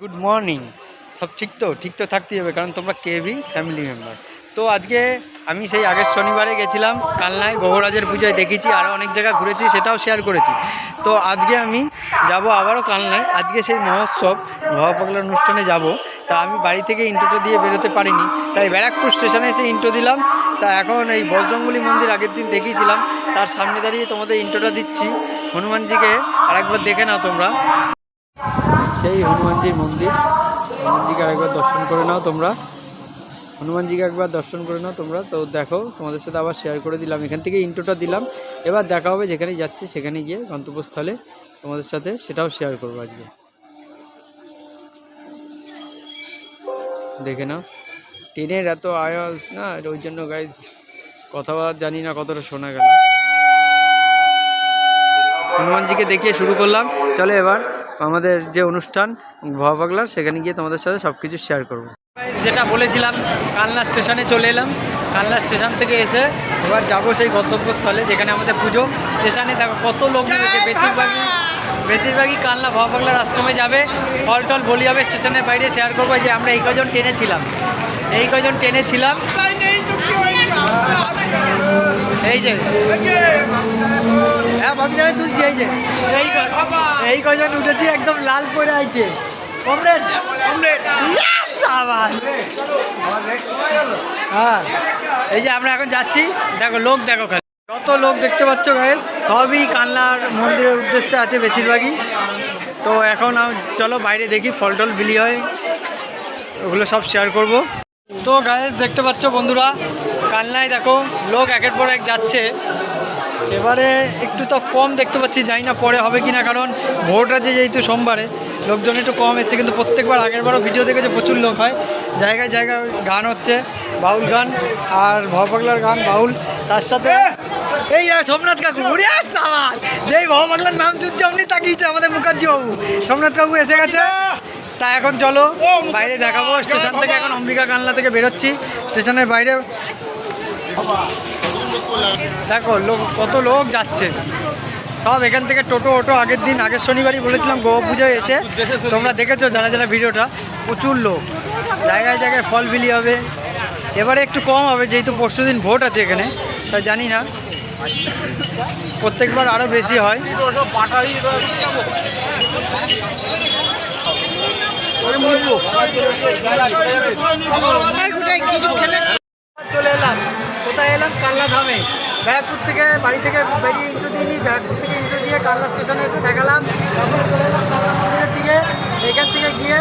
Good morning সব ঠিক তো? ঠিক তো থাকতেই হবে, কারণ তোমরা কেভি ফ্যামিলি মেম্বার তো আজকে আমি সেই আগের শনিবারে গেছিলাম কালনায়, গহরাজের পুজোয় দেখেছি আরও অনেক জায়গা ঘুরেছি, সেটাও শেয়ার করেছি। তো আজকে আমি যাব আবারও কালনায়, আজকে সেই মহোৎসব পাগলার অনুষ্ঠানে যাব। তা আমি বাড়ি থেকে ইন্টোটা দিয়ে বেরোতে পারিনি, তাই ব্যারাকপুর স্টেশনে এসে ইন্টো দিলাম। তা এখন এই বজরঙ্গলি মন্দির আগের দিন দেখিয়েছিলাম, তার সামনে দাঁড়িয়ে তোমাদের ইন্টোটা দিচ্ছি। হনুমানজিকে আরেকবার দেখে নাও তোমরা। সেই হনুমানজির মন্দির। হনুমানজিকে আরেকবার দর্শন করে নাও তোমরা। হনুমানজিকে একবার দর্শন করে নাও তোমরা। তো দেখো, তোমাদের সাথে আবার শেয়ার করে দিলাম। এখান থেকে ইন্টোটা দিলাম। এবার দেখা হবে যেখানে যাচ্ছি সেখানে গিয়ে গন্তব্যস্থলে তোমাদের সাথে সেটাও শেয়ার করব আজকে। দেখে নাও। ট্রেনের এত আওয়াজ না ওই জন্য গাইজ কথা জানি না কতটা শোনা গেল। হনুমানজিকে দেখিয়ে শুরু করলাম। চলে এবার আমাদের যে অনুষ্ঠান ভবা পাগলার সেখানে গিয়ে তোমাদের সাথে সব কিছু শেয়ার করব। যেটা বলেছিলাম কালনা স্টেশনে চলে এলাম। কালনা স্টেশন থেকে এসে এবার যাব সেই গন্তব্যস্থলে যেখানে আমাদের পুজো। স্টেশনে দেখো কত লোক নেমেছে। বেশিরভাগই বেশিরভাগই কালনা ভবা পাগলার আশ্রমে যাবে। ফল টল বলি হবে স্টেশনের বাইরে শেয়ার করব। যে আমরা এই কজন ট্রেনে ছিলাম। এই কজন ট্রেনে ছিলাম। এই যে। হ্যাঁ তুলছি এই যে। এই ক- এই কজন উঠেছি একদম লাল পরে আছে। সাবাস। হ্যাঁ এই যে আমরা এখন যাচ্ছি। দেখো লোক দেখো খালি। যত লোক দেখতে পাচ্ছ গায়ে সবই কান্নার মন্দিরের উদ্দেশ্যে আছে বেশিরভাগই। তো এখন চলো বাইরে দেখি ফল টল বিলি হয়। ওগুলো সব শেয়ার করব। তো গায়েস দেখতে পাচ্ছ বন্ধুরা কালনায় দেখো, লোক একের পর এক যাচ্ছে। এবারে একটু তো কম দেখতে পাচ্ছি, জানি না পরে হবে কি না কারণ ভোট আছে যেহেতু সোমবারে, লোকজন একটু কম এসছে, কিন্তু প্রত্যেকবার আগের বারও ভিডিও দেখেছে, প্রচুর লোক হয়। জায়গায় জায়গায় গান হচ্ছে, বাউল গান আর ভবাগলার গান, বাউল। তার সাথে এই সোমনাথ কাকু, উড়ে আসছে আমার যেই ভবাগলার নাম শুনছে, অমনি তাকিয়েছে আমাদের মুখার্জি বাবু সোমনাথ কাকু এসে গেছে। তা এখন চলো বাইরে দেখাবো স্টেশন থেকে এখন অম্বিকা কানলা থেকে বেরোচ্ছি। স্টেশনের বাইরে দেখো লোক কত লোক যাচ্ছে। সব এখান থেকে টোটো অটো আগের দিন আগের শনিবারই বলেছিলাম গোয়া পুজোয় এসে। তোমরা দেখেছ যারা যারা ভিডিওটা প্রচুর লোক। জায়গায় জায়গায় ফল বিলি হবে। এবারে একটু কম হবে যেহেতু পরশু দিন ভোট আছে এখানে তাই জানি না। প্রত্যেকবার আরও বেশি হয়। চলে এলাম। কোথায় এলাম? কাল্লা ধামে। ব্যারাকপুর থেকে বাড়ি থেকে বেরিয়ে ইন্টু দিইনি ব্যারাকপুর থেকে ইন্টু দিয়ে কাল্লা স্টেশনে এসে দেখালাম। তারপরে চলে এলাম কাল্লা মন্দিরের দিকে। এখান থেকে গিয়ে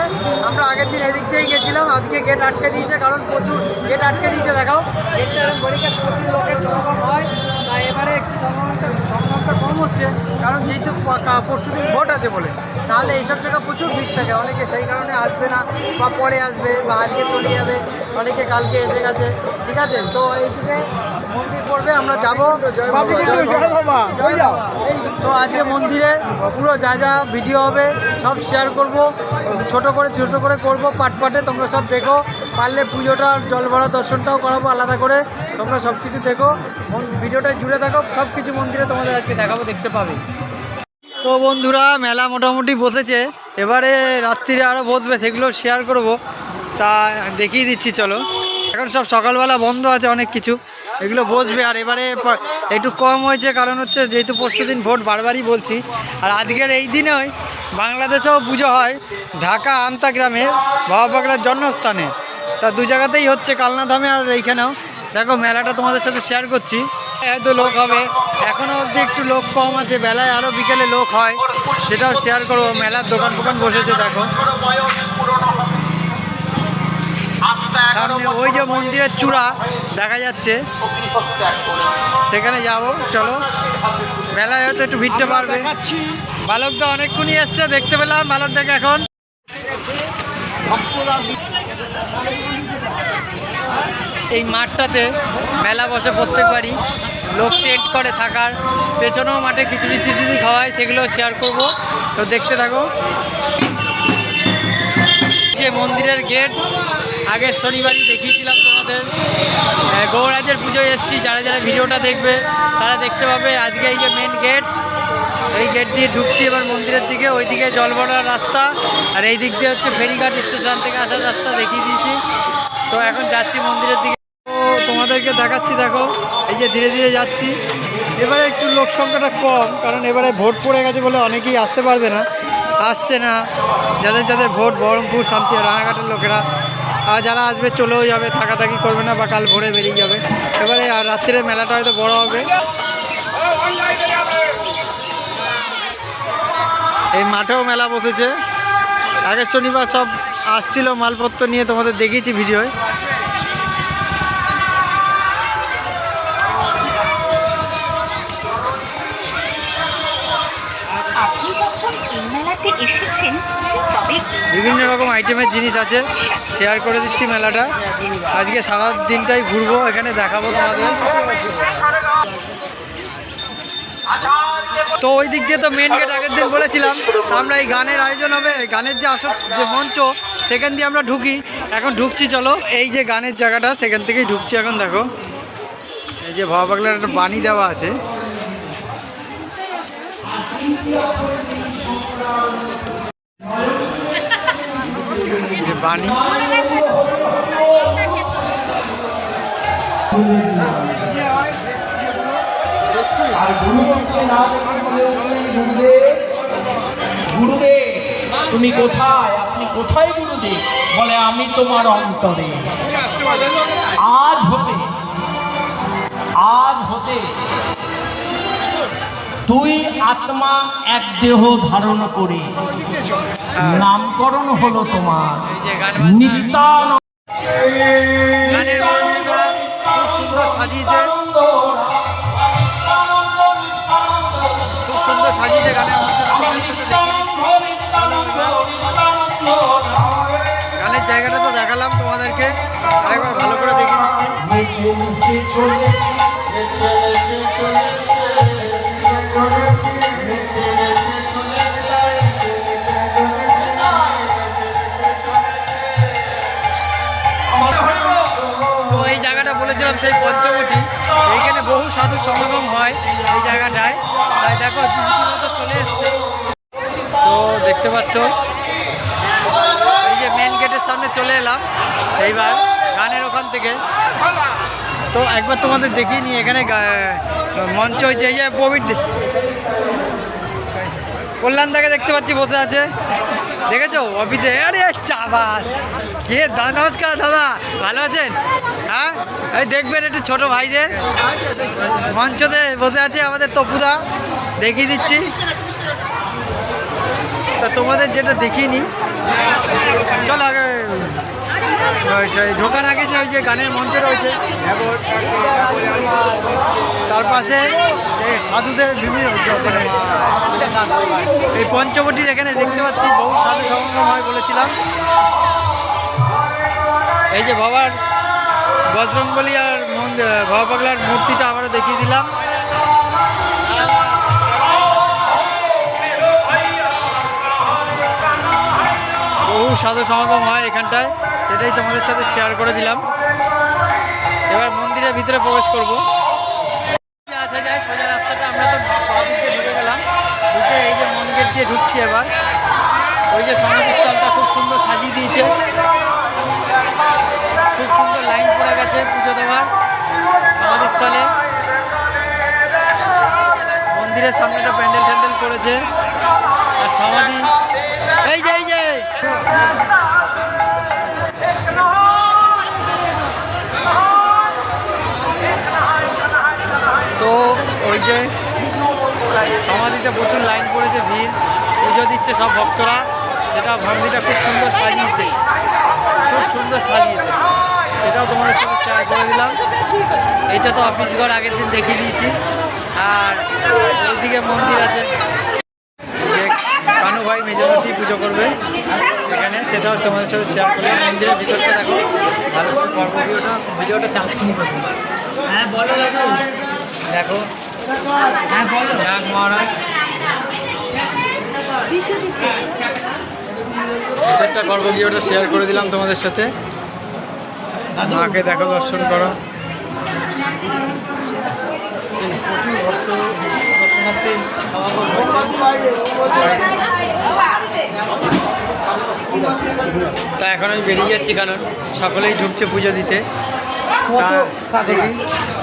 আমরা আগের দিন এদিক দিয়েই গেছিলাম। আজকে গেট আটকে দিয়েছে কারণ প্রচুর গেট আটকে দিয়েছে দেখাও। গেটটা এরকম ব্যারিকেড প্রচুর লোকের সমাগম হয়। তাই এবারে একটু সংক্রমণটা সংক্রমণটা কম হচ্ছে কারণ যেহেতু পরশু দিন ভোট আছে বলে তাহলে এইসব জায়গা প্রচুর ভিড় থাকে অনেকে। সেই কারণে আসবে না বা পরে আসবে বা আজকে চলে যাবে অনেকে কালকে এসে গেছে ঠিক আছে? তো এইদিকে মন্দির পড়বে আমরা যাব। তো আজকে মন্দিরে পুরো যা যা ভিডিও হবে সব শেয়ার করব। ছোট করে ছোট করে করব পাট পাটে তোমরা সব দেখো। পারলে পুজোটা জল ভরা দর্শনটাও করাবো আলাদা করে। তোমরা সব কিছু দেখো ভিডিওটা জুড়ে থাকো, সব কিছু মন্দিরে তোমাদের আজকে দেখাবো, দেখতে পাবে। তো বন্ধুরা, মেলা মোটামুটি বসেছে। এবারে রাত্রিরে আরও বসবে, সেগুলো শেয়ার করব। তা দেখিয়ে দিচ্ছি, চলো। এখন সব সকালবেলা বন্ধ আছে অনেক কিছু। এগুলো বসবে, আর এবারে একটু কম হয়েছে, কারণ হচ্ছে যেহেতু পরশু দিন ভোট, বারবারই বলছি। আর আজকের এই দিনেই বাংলাদেশেও পুজো হয় ঢাকা আমতা গ্রামে বাবা পাগলার জন্মস্থানে। তা দু জায়গাতেই হচ্ছে কালনা ধামে আর এইখানেও। দেখো মেলাটা তোমাদের সাথে শেয়ার করছি। এত লোক হবে। এখনও অবধি একটু লোক কম আছে। বেলায় আরও বিকেলে লোক হয়। সেটাও শেয়ার করব। মেলার দোকান ফোকান বসেছে দেখো। সামনে ওই যে মন্দিরের চূড়া দেখা যাচ্ছে। সেখানে যাব। চলো। মেলায় হয়তো একটু ভিড়তে পারবে বালকটা অনেকক্ষণই এসছে। দেখতে পেলাম বালকটাকে এখন। এই মাঠটাতে মেলা বসে প্রত্যেকবারই লোক টেন্ট করে থাকার। পেছনেও মাঠে খিচুড়ি খিচুড়ি খাওয়ায় সেগুলো শেয়ার করব। তো দেখতে থাকো। যে মন্দিরের গেট আগের শনিবারই দেখিয়েছিলাম তোমাদের। গৌরাজের পুজোয় এসেছি, যারা যারা ভিডিওটা দেখবে, তারা দেখতে পাবে আজকে এই যে মেন গেট এই গেট দিয়ে ঢুকছি এবার মন্দিরের দিকে ওই দিকে জল ভরার রাস্তা, আর এই দিক দিয়ে হচ্ছে ফেরিঘাট স্টেশন থেকে আসার রাস্তা দেখিয়ে দিয়েছি। তো এখন যাচ্ছি মন্দিরের দিকে। তোমাদেরকে দেখাচ্ছি, দেখো। এই যে ধীরে ধীরে যাচ্ছি। এবারে একটু লোক সংখ্যাটা কম, কারণ এবারে ভোট পড়ে গেছে বলে অনেকেই আসতে পারবে না, আসছে না। যাদের যাদের ভোট, বহরমপুর শান্তি রানাঘাটের লোকেরা, আর যারা আসবে চলেও যাবে, থাকাথাকি করবে না বা কাল ভোরে বেরিয়ে যাবে। এবারে আর রাত্রিরে মেলাটা হয়তো বড় হবে। এই মাঠেও মেলা বসেছে। আগের শনিবার সব আসছিল মালপত্র নিয়ে, তোমাদের দেখিয়েছি ভিডিওয়। এসেছেন, তবে বিভিন্ন রকম আইটেমের জিনিস আছে। শেয়ার করে দিচ্ছি মেলাটা। আজকে সারা দিনটাই ঘুরবো, এখানে দেখাবো তোমাদের। তো ওই দিক দিয়ে তো মেন গেট আগের দিন বলেছিলাম আমরা এই গানের আয়োজন হবে। গানের যে আসর যে মঞ্চ, সেখান দিয়ে আমরা ঢুকি। এখন ঢুকছি, চলো। এই যে গানের জায়গাটা, সেখান থেকেই ঢুকছি এখন, দেখো। এই যে ভবা একটা বাণী দেওয়া আছে। গুরুদেব তুমি কোথায়? আপনি কোথায় গুরুদেব? বলে আমি তোমার অন্তরে। আজ হতে আজ হতে দুই আত্মা এক দেহ ধারণ করে। নামকরণ হলো তোমার। সুন্দর সাজিয়েছে গানের জায়গাটা তো দেখালাম তোমাদেরকে। আরেকবার ভালো করে দেখে দিচ্ছি বলেছিলাম সেই পঞ্চবটি। এইখানে বহু সাধু সমাগম হয় এই জায়গাটায়। তাই দেখো চলে এসছে। তো দেখতে পাচ্ছ, এই যে মেন গেটের সামনে চলে এলাম। এইবার গানের ওখান থেকে। তো একবার তোমাদের দেখিয়ে নিই, এখানে মঞ্চ হয়েছে, এই যে প্রবীর কল্যাণদাকে দেখতে পাচ্ছি বসে আছে। দেখেছ? অফিসে আরে চাবাস! কে? দা নমস্কার দাদা, ভালো আছেন? হ্যাঁ? এই দেখবেন একটু ছোট ভাইদের। মঞ্চতে বসে আছে আমাদের তপুদা। দেখিয়ে দিচ্ছি। তা তোমাদের যেটা দেখিনি। চল আগে ঢোকার আগে যে ওই যে গানের মঞ্চ রয়েছে। তার পাশে এই সাধুদের বিভিন্ন এই পঞ্চবটির এখানে দেখতে পাচ্ছি, বহু সাধু সমাগম হয় বলেছিলাম। এই যে বাবার বজরংবলী আর বাবা পাগলার মূর্তিটা আবারও দেখিয়ে দিলাম। বহু সাধু সমাগম হয় এখানটায়, সেটাই তোমাদের সাথে শেয়ার করে দিলাম। এবার মন্দিরের ভিতরে প্রবেশ করব। আমরা তো ঢুকে গেলাম। এই যে মন্দির দিয়ে ঢুকছি এবার। ওই যে সমাধিস্থলটা খুব সুন্দর সাজিয়ে দিয়েছে। খুব সুন্দর লাইন পড়ে গেছে পুজো দেওয়ার আমাদের স্থলে। মন্দিরের সামনেটা প্যান্ডেল ট্যান্ডেল করেছে। আর সমাধি এই যে এই যে। তো ওই যে সমাধিতে প্রচুর লাইন পড়েছে, ভিড়, পুজো দিচ্ছে সব ভক্তরা। সেটা মন্দিরটা খুব সুন্দর সাজিয়েছে। সুন্দর সাজিয়েছে। সেটাও তোমাদের সাথে শেয়ার করে দিলাম। এইটা তো অফিস ঘর আগের দিন দেখিয়ে দিয়েছি। আর ওইদিকে মন্দির আছে। কানু ভাই মেজবাতি পুজো করবে। এখানে সেটাও তোমাদের সাথে শেয়ার করবে মন্দিরের ভিতরটা দেখো। ভালো করে গল্প ভিডিওটা ভিডিওটা চালাইনি হ্যাঁ বলো দেখো দেখো। হ্যাঁ বলো। নাগ মহারাজ। একটা গর্ব ভিডিওটা শেয়ার করে দিলাম তোমাদের সাথে। মাকে দেখো দর্শন করো। তা এখন আমি বেরিয়ে যাচ্ছি কারণ সকলেই ঢুকছে পুজো দিতে।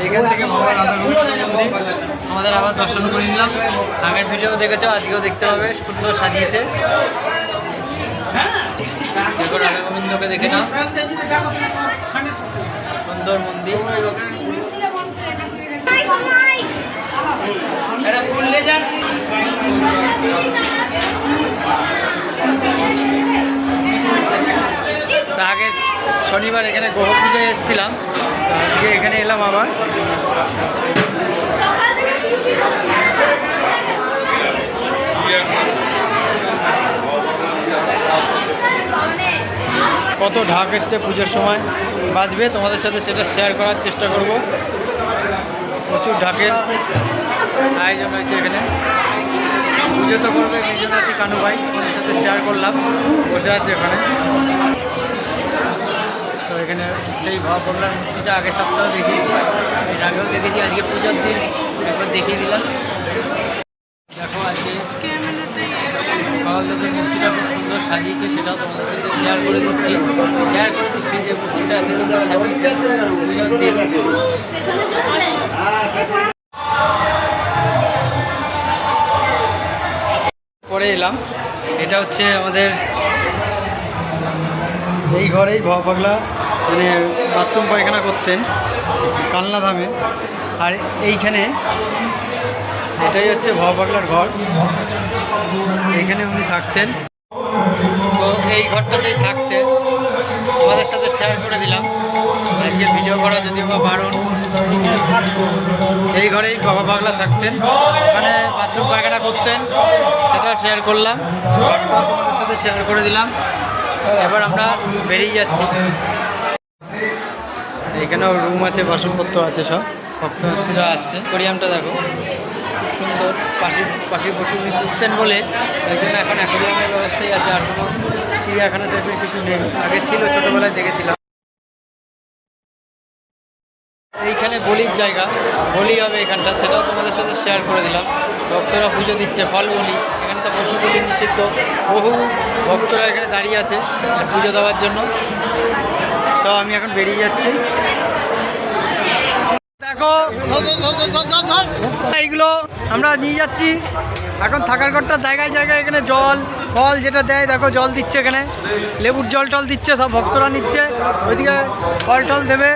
এখান থেকে বাবা রাধা আমাদের আবার দর্শন করে নিলাম। আগের ভিডিও দেখেছ আজকেও দেখতে হবে। সুন্দর সাজিয়েছে। গোবিন্দকে দেখে নাও। সুন্দর মন্দির। আগে শনিবার এখানে গ্রহ পুজোয় এসেছিলাম আজকে এখানে এলাম আবার। কত ঢাক এসছে পুজোর সময়। বাজবে, তোমাদের সাথে সেটা শেয়ার করার চেষ্টা করব। প্রচুর ঢাকের আয়োজন হয়েছে এখানে। পুজো তো করবে মেজনাথি কানু ভাই তোমাদের সাথে শেয়ার করলাম, বসে আছে ওখানে। তো এখানে সেই ভগবানের মূর্তিটা আগের সপ্তাহে দেখিয়েছি এর আগেও দেখেছি আজকে পুজোর দিন, একবার দেখিয়ে দিলাম। সাজিয়েছে, সেটাও তোমাদের সাথে শেয়ার করে দিচ্ছি। শেয়ার করে দিচ্ছি যে মূর্তিটা সাজিয়েছে। পরে এলাম। এটা হচ্ছে আমাদের এই ঘরেই ভবা পাগলা মানে বাথরুম পায়খানা করতেন কালনা ধামে আর এইখানে এটাই হচ্ছে ভবা পাগলার ঘর। এইখানে উনি থাকতেন। এই ঘরটাতেই থাকতে। আমাদের সাথে শেয়ার করে দিলাম। আজকে ভিডিও করা যদিও বা বারণ এই ঘরেই বাবা পাগলা থাকতেন। মানে বাথরুম পায়খানা করতেন সেটা শেয়ার করলাম। তোমাদের সাথে শেয়ার করে দিলাম। এবার আমরা বেরিয়ে যাচ্ছি। এখানেও রুম আছে বাসনপত্র আছে সব। ভক্তরা আছে। কোরিয়ামটা দেখো। সুন্দর পাখি পাখি পশু খুঁজতেন বলে ওই জন্য এখন অ্যাকোরিয়ামের ব্যবস্থাই আছে, আর কোনো চিড়িয়াখানা টাইপের কিছু নেই। আগে ছিল, ছোটোবেলায় দেখেছিলাম। এইখানে বলির জায়গা, বলি হবে এখানটা, সেটাও তোমাদের সাথে শেয়ার করে দিলাম। ভক্তরা পুজো দিচ্ছে, ফল বলি। এখানে তো পশু বলি নিষিদ্ধ। বহু ভক্তরা এখানে দাঁড়িয়ে আছে পুজো দেওয়ার জন্য। তো আমি এখন বেরিয়ে যাচ্ছি। দেখো এইগুলো আমরা নিয়ে যাচ্ছি। এখন থাকার ঘরটা জায়গায় জায়গায় এখানে জল, ফল যেটা দেয়, দেখো জল দিচ্ছে এখানে। লেবুর জল টল দিচ্ছে, সব ভক্তরা নিচ্ছে। ওইদিকে ফল টল দেবে।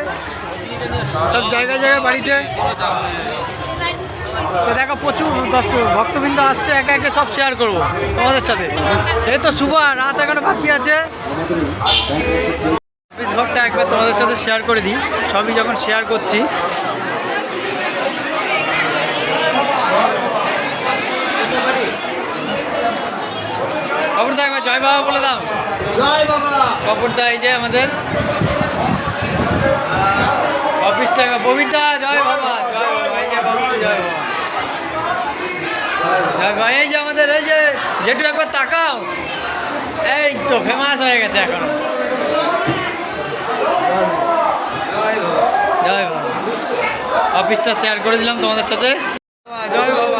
সব জায়গায় জায়গায় বাড়িতে। তো দেখো প্রচুর ভক্তবৃন্দ আসছে, একে একে সব শেয়ার করব তোমাদের সাথে। এই তো শুভ, রাত এখনও বাকি আছে। ঘরটা একবার তোমাদের সাথে শেয়ার করে দিই। সবই যখন শেয়ার করছি কপুরদা একবার জয় বাবা বলে দাও। জয় বাবা। কপুরদা এই যে আমাদের। অফিসটা ববিরদা জয় বাবা জয় বাবা এই যে বাবু জয় বাবা। জয় বাবা এই যে আমাদের এই যে যেটু একবার তাকাও। এই তো ফেমাস হয়ে গেছে এখন। জয় বাবা অফিসটা শেয়ার করে দিলাম তোমাদের সাথে। জয় বাবা।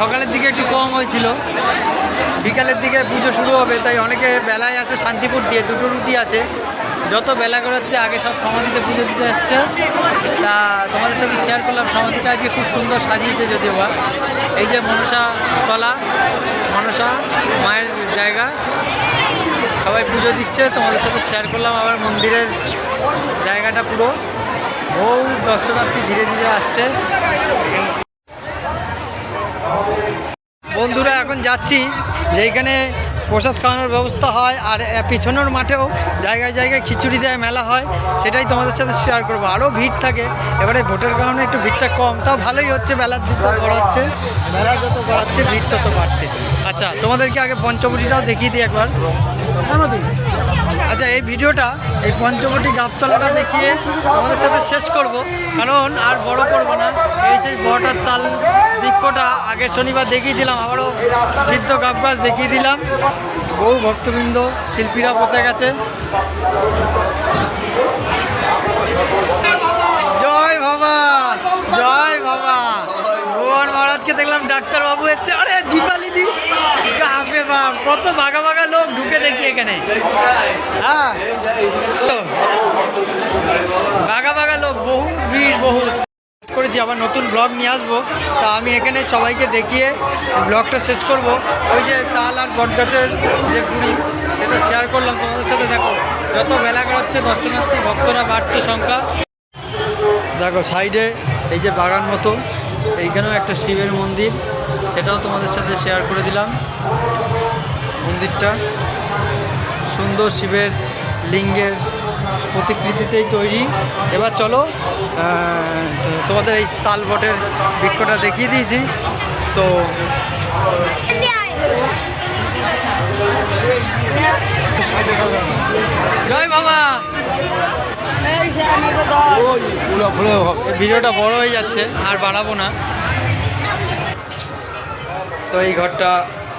সকালের দিকে একটু কম হয়েছিল। বিকালের দিকে পুজো শুরু হবে, তাই অনেকে বেলায় আসে, শান্তিপুর দিয়ে দুটো রুটি আছে। যত বেলা গড়াচ্ছে, আগে সব সমাধিতে পুজো দিতে আসছে। তা তোমাদের সাথে শেয়ার করলাম, সমাধিটা আজকে খুব সুন্দর সাজিয়েছে যদিও বা। এই যে মনসা তলা, মনসা মায়ের জায়গা, সবাই পুজো দিচ্ছে, তোমাদের সাথে শেয়ার করলাম, আবার মন্দিরের জায়গাটা পুরো। বহু দর্শনার্থী ধীরে ধীরে আসছে বহু বন্ধুরা এখন যাচ্ছি, যেখানে প্রসাদ খাওয়ানোর ব্যবস্থা হয় আর পিছনের মাঠেও জায়গায় জায়গায় খিচুড়ি দেয় মেলা হয়, সেটাই তোমাদের সাথে শেয়ার করব। আরও ভিড় থাকে, এবারে ভোটের কারণে একটু ভিড়টা কম, তাও ভালোই হচ্ছে বেলার দিক বাড়াচ্ছে, মেলা যত বাড়াচ্ছে, ভিড় তত বাড়ছে। আচ্ছা তোমাদেরকে আগে পঞ্চবটিটাও দেখিয়ে দিই একবার। আচ্ছা এই ভিডিওটা, এই পঞ্চবটি গাবতলাটা দেখিয়ে আমাদের সাথে শেষ করব। কারণ আর বড় করব না। এই সেই বড়টার তাল বৃক্ষটা আগের শনিবার দেখিয়েছিলাম আবারও সিদ্ধ গাব গাছ দেখিয়ে দিলাম। বহু ভক্তবৃন্দ, শিল্পীরা পথে গেছে। জয় বাবা জয় বাবা ভগবান মহারাজকে দেখলাম ডাক্তার বাবু এসছে। আরে দীপালি দি কত ভাগা ভাগা লোক ঢুকে দেখি এখানে। হ্যাঁ। ভাগা ভাগা লোক বহু ভিড় বহু করেছি, আবার নতুন ব্লগ নিয়ে আসব। তা আমি এখানে সবাইকে দেখিয়ে ব্লগটা শেষ করব। ওই যে তাল আর বটগাছের যে গুড়ি, সেটা শেয়ার করলাম। তোমাদের সাথে দেখো, যত বেলা হচ্ছে দর্শনার্থী, ভক্তরা বাড়ছে সংখ্যা। দেখো, সাইডে এই যে বাগান মতো, এইখানেও একটা শিবের মন্দির, সেটাও তোমাদের সাথে শেয়ার করে দিলাম। মন্দিরটা। সুন্দর শিবের লিঙ্গের প্রতিকৃতিতেই তৈরি। এবার চলো তোমাদের এই তাল বটের বৃক্ষটা দেখিয়ে দিয়েছি। তো, জয় বাবা। ভিডিওটা বড় হয়ে যাচ্ছে, আর বাড়াবো না। তো এই ঘরটা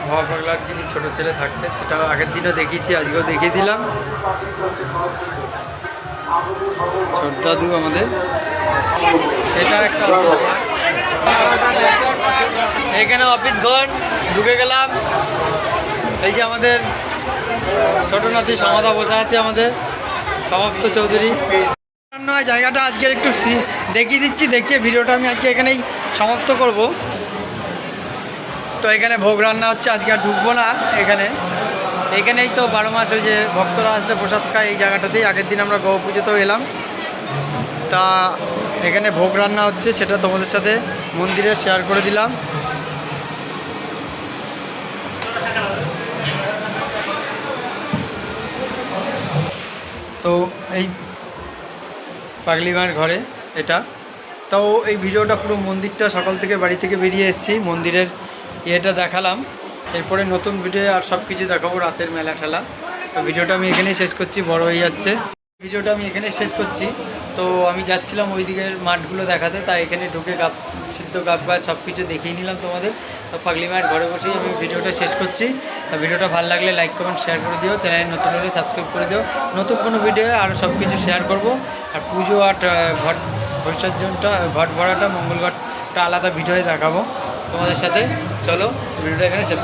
ভবা পাগলার যিনি ছোট ছেলে থাকতেন, সেটাও আগের দিনও দেখিয়েছি, আজকেও দেখিয়ে দিলাম। ছোট দাদু আমাদের। এটা একটা এখানে অফিস ঘর, ঢুকে গেলাম। এই যে আমাদের ছোট নাতি সমাধা বসে আছে আমাদের, সমাপ্ত চৌধুরী। নয় জায়গাটা আজকের একটু দেখিয়ে দিচ্ছি, দেখিয়ে ভিডিওটা আমি আজকে এখানেই সমাপ্ত করব। তো এখানে ভোগ রান্না হচ্ছে, আজকে আর ঢুকবো না এখানে। এখানেই তো বারো মাস ওই যে ভক্তরা আসলে প্রসাদ খায় এই জায়গাটাতেই। আগের দিন আমরা গৌ পুজোতেও এলাম। তা এখানে ভোগ রান্না হচ্ছে, সেটা তোমাদের সাথে মন্দিরে শেয়ার করে দিলাম। তো এই পাগলি মায়ের ঘরে এটা। তাও এই ভিডিওটা পুরো মন্দিরটা সকাল থেকে বাড়ি থেকে বেরিয়ে এসেছি। মন্দিরের ইয়েটা দেখালাম। এরপরে নতুন ভিডিও আর সব কিছু দেখাবো রাতের মেলা ঠেলা। তো ভিডিওটা আমি এখানেই শেষ করছি, বড় হয়ে যাচ্ছে। ভিডিওটা আমি এখানেই শেষ করছি। তো আমি যাচ্ছিলাম ওই দিকের মাঠগুলো দেখাতে, তাই এখানে ঢুকে গাপ, সিদ্ধ গাপ গাছ সব কিছু দেখিয়ে নিলাম তোমাদের। তো পাগলি মায়ের ঘরে বসেই আমি ভিডিওটা শেষ করছি। তো ভিডিওটা ভালো লাগলে লাইক কমেন্ট শেয়ার করে দিও। চ্যানেল নতুন হলে সাবস্ক্রাইব করে দিও। নতুন কোনো ভিডিও আরও সব কিছু শেয়ার করব। আর পুজো আর ঘট বিসর্জনটা ঘট ভরাটা, মঙ্গল ঘটটা আলাদা ভিডিওয়ে দেখাবো তোমাদের সাথে। চলো ভিডিওটা এখানে সেট